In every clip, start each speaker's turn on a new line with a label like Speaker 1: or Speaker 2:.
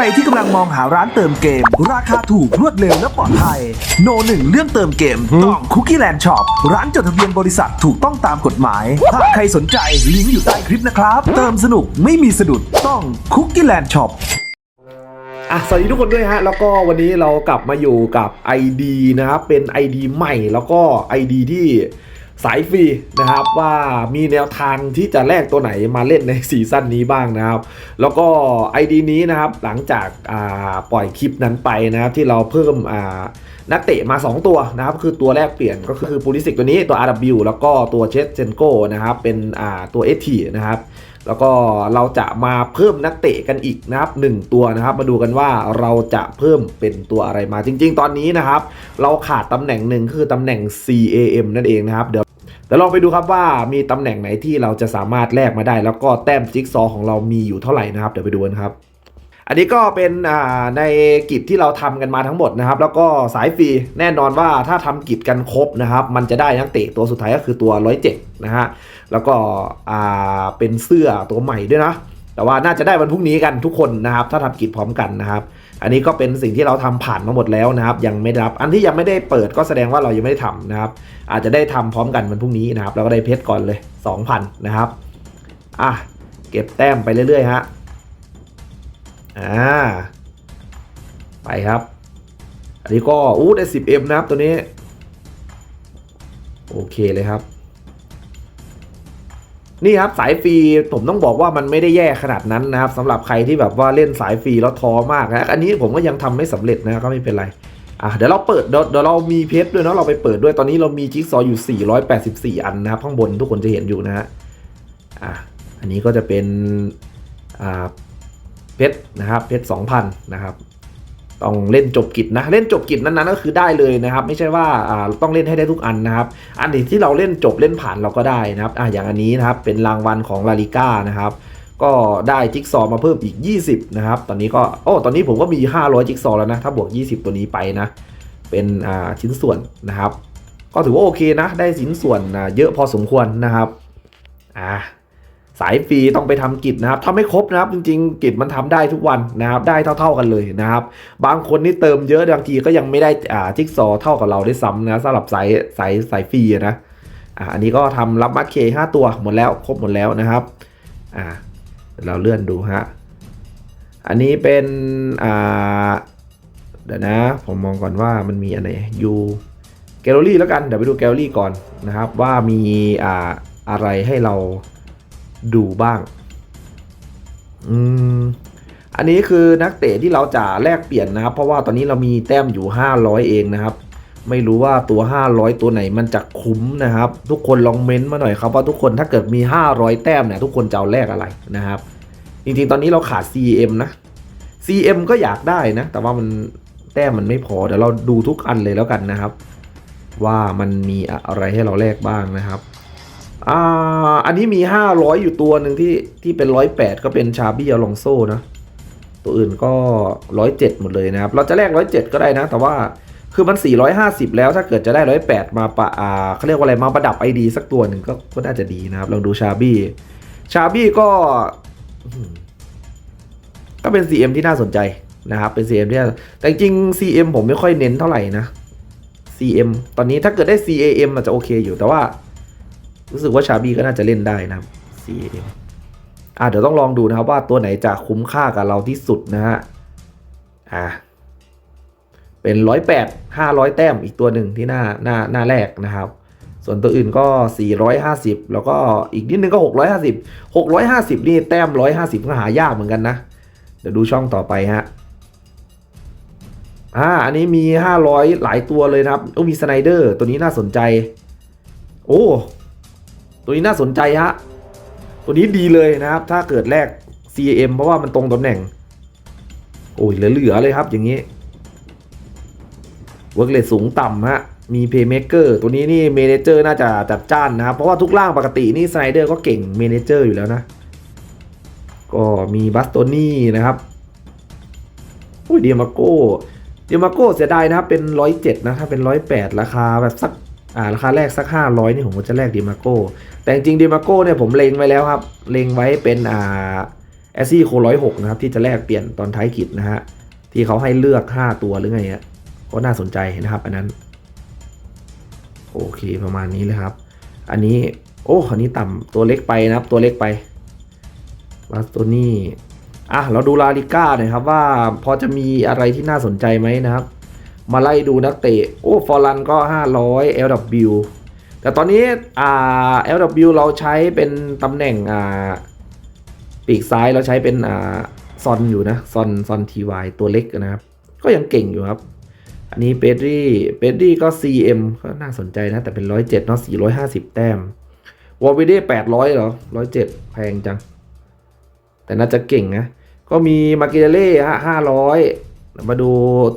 Speaker 1: รที่กำลังมองหาร้านเติมเกม ราคาถูกรวดเร็วและปลอดภัย โนหนึ่งเรื่องเติมเกมต้องคุกกี้แลนด์ช็อปร้านจดทะเบียนบริษัทถูกต้องตามกฎหมาย ถ้าใครสนใจลิงก์อยู่ใต้คลิปนะครับ เติมสนุกไม่มีสะดุดต้องคุกกี้แลนด์ช็อป
Speaker 2: อะสวัสดีทุกคนด้วยฮะ แล้วก็วันนี้เรากลับมาอยู่กับ ID นะครับเป็น ID ใหม่แล้วก็ ID ที่ สายฟรีนะครับว่ามีแนวทางที่จะแลกตัวไหนมาเล่นในซีซั่นนี้บ้างนะครับ แล้วก็ ID นี้นะครับหลังจากาปล่อยคลิปนั้นไปนะครับที่เราเพิ่มนักเตะมา 2 ตัวนะครับ คือตัวแรกเปลี่ยนก็คือปูลิสิกตัวนี้ตัว RW แล้วก็ตัวเชสเซนโกนะครับเป็นตัว ST นะครับ แล้วก็เราจะมาเพิ่มนักเตะกันอีกนะครับ 1 ตัวนะครับ มาดูกันว่าเราจะเพิ่มเป็นตัวอะไรมาจริง ๆ ตอนนี้นะครับ เราขาดตำแหน่งหนึ่งคือตำแหน่ง CAM นั่นเองนะครับเดี๋ยวเดี๋ยวลองไปดูครับว่ามีตำแหน่งไหนที่เราจะสามารถแลกมาได้ แล้วก็แต้มจิ๊กซอว์ของเรามีอยู่เท่าไหร่นะครับเดี๋ยวไปดูกันครับอันนี้ก็เป็นในกิจที่เราทำกันมาทั้งหมดนะครับ แล้วก็สายฟรีแน่นอนว่าถ้าทำกิจกันครบนะครับ มันจะได้นักเตะตัวสุดท้ายก็คือตัว 107 นะฮะ แล้วก็อ่าเป็นเสื้อตัวใหม่ด้วยนะ แต่ว่าน่าจะได้วันพรุ่งนี้กันทุกคนนะครับ ถ้าทำกิจพร้อมกันนะครับ อันนี้ก็เป็นสิ่งที่เราทำผ่านมาหมดแล้วนะครับ ยังไม่ได้รับ อันที่ยังไม่ได้เปิดก็แสดงว่าเรายังไม่ได้ทำนะครับ อาจจะได้ทำพร้อมกันวันพรุ่งนี้นะครับแล้วก็ได้เพชรก่อนเลย 2,000 นะครับ อะ เก็บแต้มไปเรื่อยๆฮะ อ่า ไปครับ อันนี้ก็อู้ได้ 10M นะครับตัวนี้ โอเคเลยครับ นี่ครับสายฟรีผมต้องบอกว่ามันไม่ได้แย่ขนาดนั้นนะครับสำหรับใครที่แบบว่าเล่นสายฟรีแล้วท้อมากนะอันนี้ผมก็ยังทำไม่สำเร็จนะก็ไม่เป็นไรอะเดี๋ยวเราเปิดเดี๋ยวเดี๋ยวเรามีเพชรด้วยเนาะเราไปเปิดด้วยตอนนี้เรามีจิ๊กซออยู่ 484 อันนะครับข้างบนทุกคนจะเห็นอยู่นะฮะอะอันนี้ก็จะเป็นอ่าเพชรนะครับเพชรสองพันนะครับ ต้องเล่นจบกิจนะ เล่นจบกิจนั้นๆก็คือได้เลยนะครับ ไม่ใช่ว่าต้องเล่นให้ได้ทุกอันนะครับ อันไหนที่เราเล่นจบเล่นผ่านเราก็ได้นะครับอ่าอย่างอันนี้นะครับเป็นรางวัลของลาลิก้านะครับก็ได้จิ๊กซอว์มาเพิ่มอีก 20 นะครับ ตอนนี้ก็โอ้ตอนนี้ผมก็มี 500 จิ๊กซอว์แล้วนะ ถ้าบวก 20 ตัวนี้ไปนะ เป็นอ่าชิ้นส่วนนะครับ ก็ถือว่าโอเคนะ ได้ชิ้นส่วนเยอะพอสมควรนะครับ อ่า สายฟรีต้องไปทำกิจนะครับถ้าไม่ครบนะครับจริงๆ กิจมันทำได้ทุกวันนะครับได้เท่า ๆกันเลยนะครับ บางคนนี่เติมเยอะบางทีก็ยังไม่ได้อ่าจิ๊กซอเท่ากับเราได้ซ้ำนะสำหรับสายสายสายฟรีนะอ่าอันนี้ก็ทำรับมาเคห้าตัวหมดแล้วครบหมดแล้วนะครับอ่าเราเลื่อนดูฮะอันนี้เป็นอ่าเดี๋ยวนะ ผมมองก่อนว่ามันมีอันไหนยูแกลเลอรี่แล้วกันเดี๋ยวไปดูแกลเลอรี่ก่อนนะครับ ว่ามีอ่าอะไรให้เรา ดูบ้าง อืม อันนี้คือนักเตะที่เราจะแลกเปลี่ยนนะครับ เพราะว่าตอนนี้เรามีแต้มอยู่ 500 เองนะครับ ไม่รู้ว่าตัว 500 ตัวไหนมันจะคุ้มนะครับ ทุกคนลองเม้นต์มาหน่อยครับว่าทุกคนถ้าเกิดมี 500 แต้มเนี่ยทุกคนจะเอาแลกอะไรนะครับ จริงๆ ตอนนี้เราขาด CM นะ CM ก็อยากได้นะ แต่ว่ามันแต้มมันไม่พอเดี๋ยวเราดูทุกอันเลยแล้วกันนะครับ ว่ามันมีอะไรให้เราแลกบ้างนะครับ อ่าอันนี้มี500อยู่ตัวหนึ่งที่ที่เป็น108ก็เป็นชาบี้อลองโซนะตัวอื่นก็107หมดเลยนะครับ เราจะแลก107ก็ได้นะ แต่ว่าคือมัน 450 แล้วถ้าเกิดจะได้ 108 มาปะอ่าเขาเรียกว่าอะไรมาประดับ ID สักตัวหนึ่งก็ก็น่าจะดีนะครับลองดูชาบี้ชาบี้ก็ ก็เป็น CM ที่น่าสนใจนะครับ เป็น CM ที่น่าแต่จริง CM ผมไม่ค่อยเน้นเท่าไหร่นะ CM ตอนนี้ถ้าเกิดได้ CAM อาจจะโอเคอยู่แต่ว่า รู้สึกว่าชาบี้ก็น่าจะเล่นได้นะครับ CM อะเดี๋ยวต้องลองดูนะครับว่าตัวไหนจะคุ้มค่ากับเราที่สุดนะฮะ อะเป็นร้อยแปดห้าร้อยแต้มอีกตัวหนึ่งที่หน้าหน้าหน้าแรกนะครับ ส่วนตัวอื่นก็ 450 แล้วก็อีกนิดนึงก็ 650 650 นี่แต้ม 150 ก็หายากเหมือนกันนะ เดี๋ยวดูช่องต่อไปฮะอ่าอันนี้มี 500 หลายตัวเลยนะครับโอ้มีสไนเดอร์ตัวนี้น่าสนใจ โอ้ ตัวนี้น่าสนใจฮะ ตัวนี้ดีเลยนะครับ ถ้าเกิดแลก CAM เพราะว่ามันตรงตำแหน่ง โอ้ยเหลือๆเลยครับอย่างนี้เวิร์กเลสสูงต่ำฮะ มีเพย์เม k เกอร์ตัวนี้นี่เมเนเจอร์น่าจะจัดจ้านนะครับ เพราะว่าทุกล่างปกตินี่สไนเดอร์ก็เก่งเมเนเจอร์อยู่แล้วนะ ก็มีบัสโตนี่นะครับอุ้ยเดียมาโก้เดียมาโก้เสียดายนะครับเป็นร้อยเจ็ดนะ ถ้าเป็นร้อยแปดราคาแบบสัก อ่าราคาแรกสัก 500 นี่ผมก็จะแลกดีมาโก้แต่จริงดีมาโก้เนี่ยผมเล็งไว้แล้วครับ เล็งไว้เป็นอ่าแอซี่โคร้อยหกนะครับที่จะแลกเปลี่ยนตอนท้ายกิจนะฮะที่เขาให้เลือก 5 ตัวหรือไงอะก็น่าสนใจนะครับ อันนั้น โอเคประมาณนี้เลยครับ อันนี้โอ้อันนี้ต่ำตัวเล็กไปนะครับ ตัวเล็กไปบาสโตนี่อะเราดูลาลิก้าหน่อยครับว่าพอจะมีอะไรที่น่าสนใจไหมนะครับ มาไล่ดูนักเตะ โอ้ฟอร์ลันก็ 500 LW แต่ตอนนี้อ่า LW เราใช้เป็นตำแหน่งอ่าปีกซ้ายเราใช้เป็นอ่าซอนอยู่นะซอนซอนทีวตัวเล็กนะครับ ก็ยังเก่งอยู่ครับ อันนี้เปดรี่เปดรี่ก็ CM ก็น่าสนใจนะ แต่เป็น 107เนาะ450 แต้มวอลวิเด้800เหรอ 107 แพงจัง แต่น่าจะเก่งนะ ก็มีมาเกเล่ฮะ500 มาดู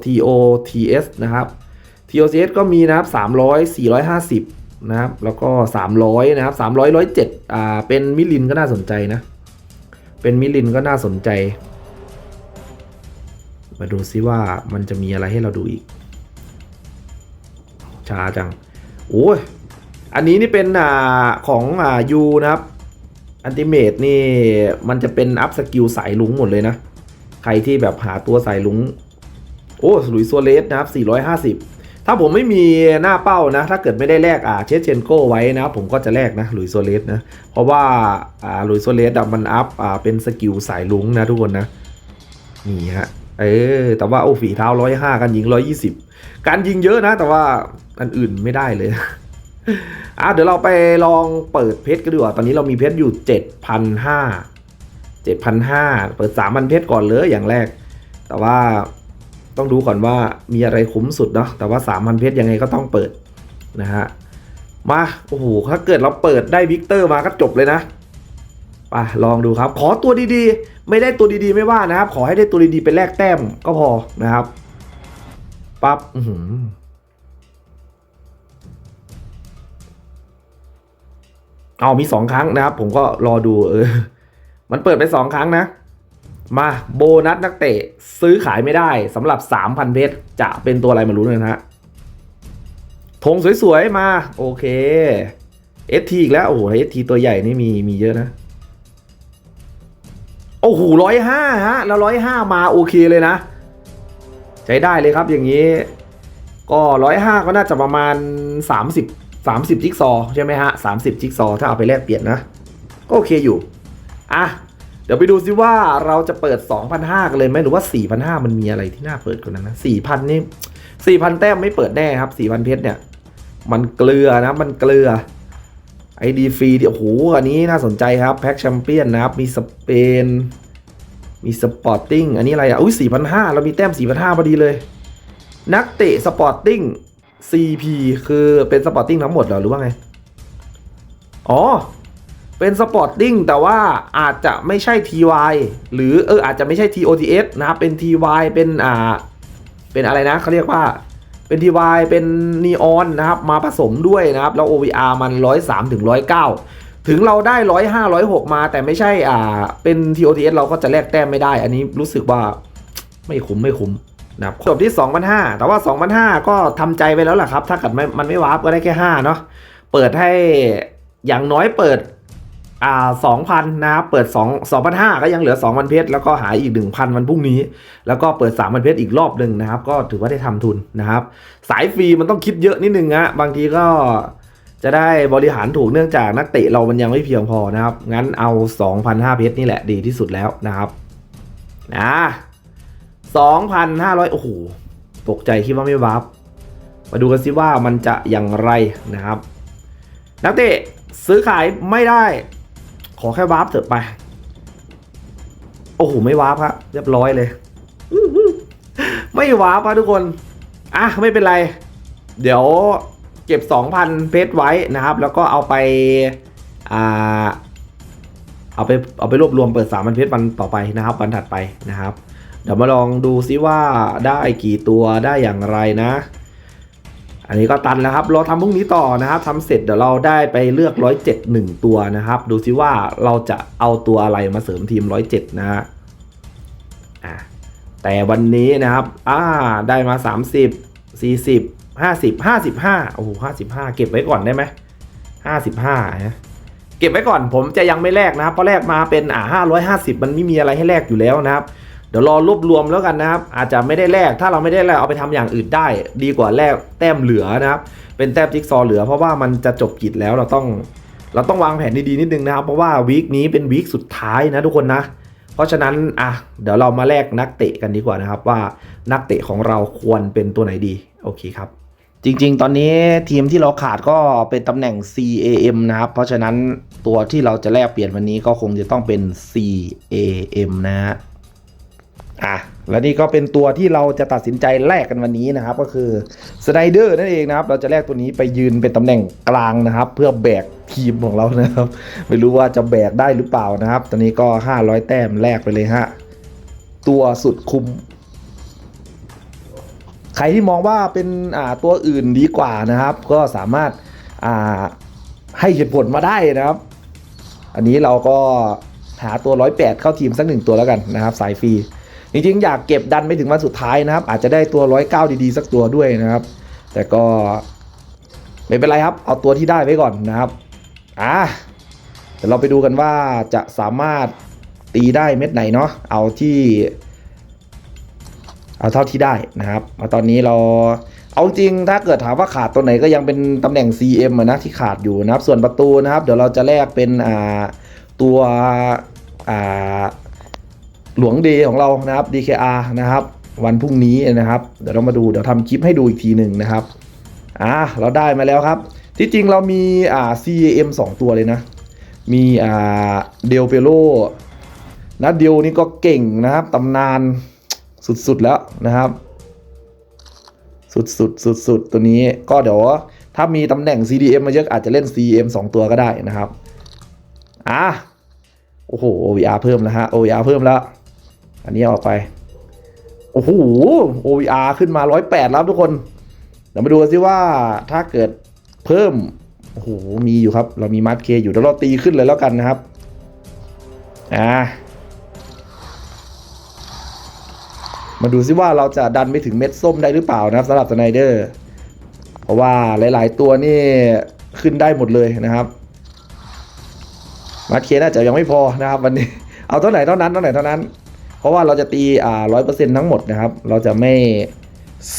Speaker 2: TOTS นะครับ TOTS ก็มีนะครับ300 450 นะครับ แล้วก็ 300 นะครับ 300 107อ่า เป็นมิลินก็น่าสนใจนะ เป็นมิลินก็น่าสนใจ มาดูซิว่ามันจะมีอะไรให้เราดูอีก ช้าจัง โอ้ย อันนี้นี่เป็นอ่าของอ่ายูนะครับอันติเมตนี่มันจะเป็นอัพสกิลสายลุงหมดเลยนะ ใครที่แบบหาตัวสายลุง โอ้หลุยส์ซัวเรสนะครับ 450 ถ้าผมไม่มีหน้าเป้านะ ถ้าเกิดไม่ได้แลกอ่าเชสเชนโกไว้นะผมก็จะแลกนะหลุยส์ซัวเรสนะ เพราะว่าอ่าหลุยส์ซัวเรสอะมันอัพอ่าเป็นสกิลสายลุงนะทุกคนนะ นี่ฮะเออแต่ว่าโอ้ฝีเท้า 105กันยิง 120 การยิงเยอะนะ แต่ว่าอันอื่นไม่ได้เลยอะเดี๋ยวเราไปลองเปิดเพชรกันดีกว่า ตอนนี้เรามีเพชรอยู่ 7,500 7,500 เปิด 3,000 เพชรก่อนเลยอย่างแรก แต่ว่า ต้องดูก่อนว่ามีอะไรคุ้มสุดเนาะแต่ว่า 3,000 เพชรยังไงก็ต้องเปิดนะฮะมาโอ้โหถ้าเกิดเราเปิดได้วิกเตอร์มาก็จบเลยนะไปลองดูครับ ขอตัวดีๆ ไม่ได้ตัวดีๆไม่ว่านะครับ ขอให้ได้ตัวดีๆเป็นแลกแต้มก็พอนะครับปั๊บเอามีสองครั้งนะครับ ผมก็รอดูเออ มันเปิดไปสองครั้งนะ มาโบนัสนักเตะซื้อขายไม่ได้สำหรับ 3,000 เพชรจะเป็นตัวอะไรมารู้นะฮะธงสวยๆ มา โอเค ST อีกแล้ว โอ้โห ST ตัวใหญ่นี่มีมีเยอะนะ โอ้โหร้อยห้าฮะ แล้วร้อยห้ามาโอเคเลยนะ ใช้ได้เลยครับอย่างนี้ ก็ร้อยห้าก็น่าจะประมาณ 30 30 จิ๊กซอว์ใช่ไหมฮะ 30 จิ๊กซอว์ถ้าเอาไปแลกเปลี่ยนนะ ก็โอเคอยู่ อะ ดี๋ยวไปดูซิว่าเราจะเปิด 2,500 กันเลยไหมหรือว่า 4,500 มันมีอะไรที่น่าเปิดกว่านั้นนะ4,000 นี่ 4,000 แต้มไม่เปิดแน่ครับ 4,000 เพชรเนี่ย มันเกลือนะ มันเกลือไอดีฟรีเดี๋ยวโอ้โหอันนี้น่าสนใจครับ แพ็กแชมเปี้ยนนะครับ มีสเปน มีสปอร์ติ้ง อันนี้อะไรอะ อุ้ยสี่พันห้าเรามีแต้มสี่พันห้าพอดีเลย นักเตะสปอร์ติ้ง CP คือเป็นสปอร์ติ้งทั้งหมดเหรอหรือว่าไง อ๋อ เป็นสปอร์ตติ้งแต่ว่าอาจจะไม่ใช่ TY หรือเอออาจจะไม่ใช่ TOTS นะครับ เป็น TY เป็นอ่าเป็นอะไรนะเขาเรียกว่าเป็น TY เป็นนีออนนะครับ มาผสมด้วยนะครับ แล้ว OVR มัน 103ถึง109 ถึงเราได้ 105 106 มาแต่ไม่ใช่อ่าเป็น TOTS เราก็จะแลกแต้มไม่ได้ อันนี้รู้สึกว่าไม่คุ้มไม่คุ้มนะครับจบที่ 2,500 แต่ว่า 2,500 ก็ทำใจไปแล้วแหละครับ ถ้าเกิดม่มันไม่วาร์ปก็ได้แค่ 5 เนาะเปิดให้อย่างน้อยเปิด อ่าสองพันนะครับเปิดสองสองพันห้าก็ยังเหลือสองพันเพชรแล้วก็หายอีกหนึ่งพันวันพรุ่งนี้ แล้วก็เปิดสามพันเพชรอีกรอบหนึ่งนะครับ ก็ถือว่าได้ทำทุนนะครับ สายฟรีมันต้องคิดเยอะนิดนึงนะบางทีก็จะได้บริหารถูกเนื่องจากนักเตะเรามันยังไม่เพียงพอนะครับ งั้นเอาสองพันห้าเพชรนี่แหละดีที่สุดแล้วนะครับนะสองพันห้าร้อยโอ้โห ตกใจคิดว่าไม่วาร์ปมาดูกันสิว่ามันจะอย่างไรนะครับ นักเตะซื้อขายไม่ได้ ขอแค่วาร์ปเถอะไป โอ้โห ไม่วาร์ปครับเรียบร้อยเลย ไม่วาร์ปครับทุกคน อะ ไม่เป็นไร เดี๋ยวเก็บ 2,000 เพชรไว้นะครับ แล้วก็เอาไป อ่า เอาไปเอาไปรวบรวมเปิด3,000เพชรวันต่อไปนะครับ วันถัดไปนะครับ เดี๋ยวมาลองดูซิว่าได้กี่ตัวได้อย่างไรนะ อันนี้ก็ตันแล้วครับ เราทำพรุ่งนี้ต่อนะครับทำเสร็จเดี๋ยวเราได้ไปเลือก 107 1 ตัวนะครับ ดูซิว่าเราจะเอาตัวอะไรมาเสริมทีม 107 นะฮะอะแต่วันนี้นะครับ อ่า ได้มา 30 40 50 55 โอ้โห 55 เก็บไว้ก่อนได้ไหม55นะเก็บไว้ก่อนผมจะยังไม่แลกนะครับเพราะแลกมาเป็นอ่าห้าร้อยห้าสิบมันไม่มีอะไรให้แลกอยู่แล้วนะครับ เดี๋ยวรอรวบรวมแล้วกันนะครับ อาจจะไม่ได้แลกถ้าเราไม่ได้แลกเอาไปทำอย่างอื่นได้ ดีกว่าแลกแต้มเหลือนะครับ เป็นแต้มจิ๊กซอว์เหลือ เพราะว่ามันจะจบกิจแล้วเราต้อง เราต้องวางแผนดีๆนิดนึงนะครับ เพราะว่าวีคนี้เป็นวีคสุดท้ายนะทุกคนนะเพราะฉะนั้นอะเดี๋ยวเรามาแลกนักเตะกันดีกว่านะครับ ว่านักเตะของเราควรเป็นตัวไหนดีโอเคครับ จริง ๆ ตอนนี้ทีมที่เราขาดก็เป็นตำแหน่ง CAM นะครับ เพราะฉะนั้นตัวที่เราจะแลกเปลี่ยนวันนี้ก็คงจะต้องเป็น CAM นะฮะ อะและนี่ก็เป็นตัวที่เราจะตัดสินใจแลกกันวันนี้นะครับ ก็คือสไนเดอร์นั่นเองนะครับ เราจะแลกตัวนี้ไปยืนเป็นตำแหน่งกลางนะครับ เพื่อแบกทีมของเรานะครับ ไม่รู้ว่าจะแบกได้หรือเปล่านะครับ ตอนนี้ก็ 500 แต้มแลกไปเลยฮะตัวสุดคุ้มใครที่มองว่าเป็นอ่าตัวอื่นดีกว่านะครับ ก็สามารถอ่าให้เหตุผลมาได้นะครับ อันนี้เราก็หาตัวร้อยแปดเข้าทีมสักหนึ่งตัวแล้วกันนะครับ สายฟรี จริงๆอยากเก็บดันไปถึงวันสุดท้ายนะครับ อาจจะได้ตัวร้อยเก้าดีๆ สักตัวด้วยนะครับ แต่ก็ไม่เป็นไรครับ เอาตัวที่ได้ไว้ก่อนนะครับอะเดี๋ยวเราไปดูกันว่าจะสามารถตีได้เม็ดไหนเนาะเอาที่ เอาเท่าที่ได้นะครับเอาตอนนี้เราเอาจริงถ้าเกิดถามว่าขาดตัวไหนก็ยังเป็นตำแหน่ง CM อะนะที่ขาดอยู่นะครับ ส่วนประตูนะครับ เดี๋ยวเราจะแลกเป็นอ่าตัวอ่า หลวงเดย์ของเรานะครับ DKR นะครับวันพรุ่งนี้นะครับเดี๋ยวเรามาดูเดี๋ยวทำคลิปให้ดูอีกทีหนึ่งนะครับอ่าเราได้มาแล้วครับ ที่จริงเรามีอ่า CAM 2 ตัวเลยนะ มีอ่าเดลเปโลนะเดลนี่ก็เก่งนะครับตำนานสุดๆแล้วนะครับ สุดๆสุดๆตัวนี้ก็เดี๋ยวถ้ามีตำแหน่ง CDM มาเยอะอาจจะเล่น CM 2 ตัวก็ได้นะครับ อะ โอ้โห OVR เพิ่มแล้วฮะ OVR เพิ่มแล้ว อันนี้ออกไป โอ้โห OVR ขึ้นมา 108 แล้วทุกคน เดี๋ยวมาดูกันสิว่าถ้าเกิดเพิ่ม โอ้โห มีอยู่ครับ เรามีมาร์เคอยู่เดี๋ยวเราตีขึ้นเลยแล้วกันนะครับ อ่า มาดูซิว่าเราจะดันไปถึงเม็ดส้มได้หรือเปล่านะครับสำหรับสไนเดอร์ เพราะว่าหลาย ๆ ตัวนี่ขึ้นได้หมดเลยนะครับมาร์คเคน่าจะยังไม่พอนะครับวันนี้ เอาเท่าไหร่เท่านั้นเท่าไหร่เท่านั้น เพราะว่าเราจะตีอ่าร้อยเปอร์เซ็นต์ทั้งหมดนะครับ เราจะไม่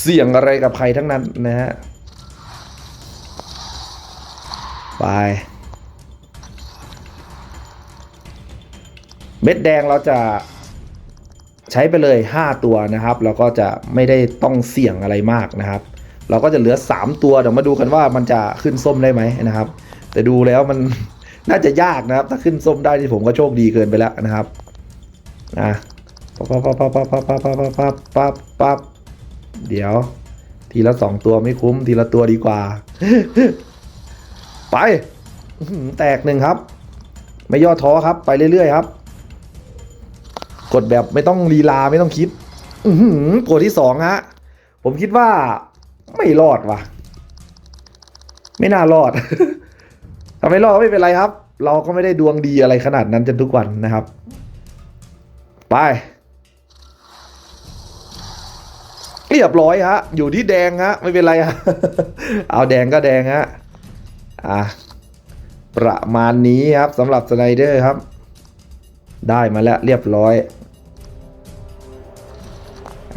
Speaker 2: เสี่ยงอะไรกับใครทั้งนั้นนะฮะไปเม็ดแดงเราจะใช้ไปเลย 5 ตัวนะครับเราก็จะไม่ได้ต้องเสี่ยงอะไรมากนะครับ เราก็จะเหลือ 3 ตัวเดี๋ยวมาดูกันว่ามันจะขึ้นส้มได้ไหมนะครับ แต่ดูแล้วมันน่าจะยากนะครับ ถ้าขึ้นส้มได้ที่ผมก็โชคดีเกินไปแล้วนะครับนะ ปั๊บปั๊บปั๊บปั๊บปั๊บปั๊บปั๊บปั๊บปั๊บปั๊บเดี๋ยว ทีละสองตัวไม่คุ้ม ทีละตัวดีกว่า ไปแตกหนึ่งครับ ไม่ย่อท้อครับ ไปเรื่อยๆครับ กดแบบไม่ต้องลีลาไม่ต้องคิดอือหือตัวที่สองฮะ ผมคิดว่า ไม่รอดว่ะ ไม่น่ารอดถ้าไมรอดไม่เป็นไรครับ เราก็ไม่ได้ดวงดีอะไรขนาดนั้นจนทุกวันนะครับ ไป เรียบร้อยฮะ อยู่ที่แดงฮะ ไม่เป็นไรฮะ เอาแดงก็แดงฮะ อะ ประมาณนี้ครับสำหรับสไนเดอร์ครับ ได้มาแล้วเรียบร้อย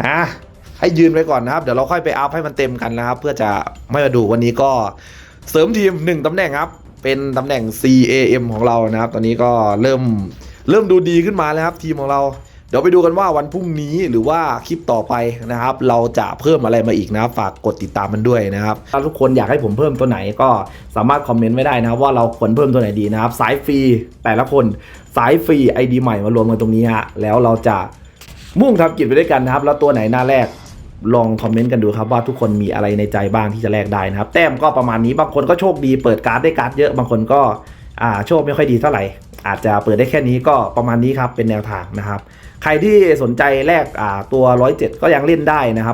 Speaker 2: อะ ให้ยืนไว้ก่อนนะครับ เดี๋ยวเราค่อยไปอัพให้มันเต็มกันนะครับ เพื่อจะไม่มาดูวันนี้ก็เสริมทีมหนึ่งตำแหน่งครับ เป็นตำแหน่ง CAM ของเรานะครับ ตอนนี้ก็เริ่มเริ่มดูดีขึ้นมาแล้วครับ ทีมของเรา ดี๋ยวไปดูกันว่าวันพรุ่งนี้หรือว่าคลิปต่อไปนะครับ เราจะเพิ่มอะไรมาอีกนะครับฝากกดติดตามมันด้วยนะครับถ้าทุกคนอยากให้ผมเพิ่มตัวไหนก็สามารถคอมเมนต์ไว้ได้นะครับ ว่าเราควรเพิ่มตัวไหนดีนะครับ สายฟรีแต่ละคนสายฟรี ID ใหม่มารวมกันตรงนี้ฮะแล้วเราจะมุ่งทำกิจไปด้วยกันนะครับ แล้วตัวไหนหน้าแรกลองคอมเมนต์กันดูครับว่าทุกคนมีอะไรในใจบ้างที่จะแลกได้นะครับ แต้มก็ประมาณนี้บางคนก็โชคดีเปิดการ์ดได้การ์ดเยอะบางคนก็อ่าโชคไม่ค่อยดีเท่าไหร่ อาจจะเปิดได้แค่นี้ก็ประมาณนี้ครับเป็นแนวทางนะครับ ใครที่สนใจแลกตัว 107 ก็ยังเล่นได้นะครับ